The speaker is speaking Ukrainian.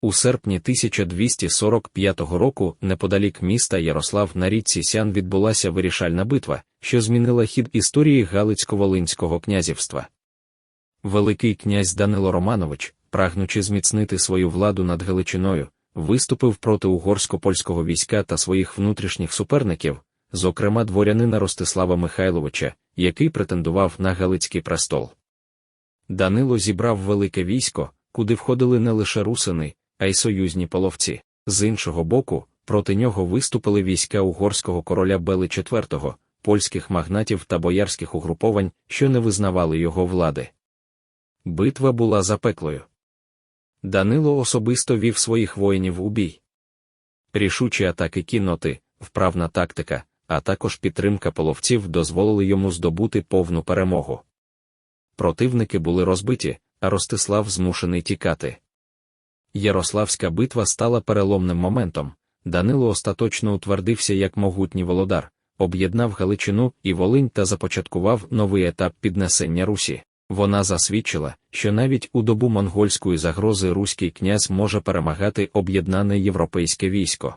У серпні 1245 року, неподалік міста Ярослав на річці Сян відбулася вирішальна битва, що змінила хід історії Галицько-Волинського князівства. Великий князь Данило Романович, прагнучи зміцнити свою владу над Галичиною, виступив проти угорсько-польського війська та своїх внутрішніх суперників, зокрема дворянина Ростислава Михайловича, який претендував на Галицький престол. Данило зібрав велике військо, куди входили не лише русини, а й союзні половці. З іншого боку, проти нього виступили війська угорського короля Бели IV, польських магнатів та боярських угруповань, що не визнавали його влади. Битва була запеклою. Данило особисто вів своїх воїнів у бій. Рішучі атаки кінноти, вправна тактика, а також підтримка половців дозволили йому здобути повну перемогу. Противники були розбиті, а Ростислав змушений тікати. Ярославська битва стала переломним моментом. Данило остаточно утвердився як могутній володар, об'єднав Галичину і Волинь та започаткував новий етап піднесення Русі. Вона засвідчила, що навіть у добу монгольської загрози руський князь може перемагати об'єднане європейське військо.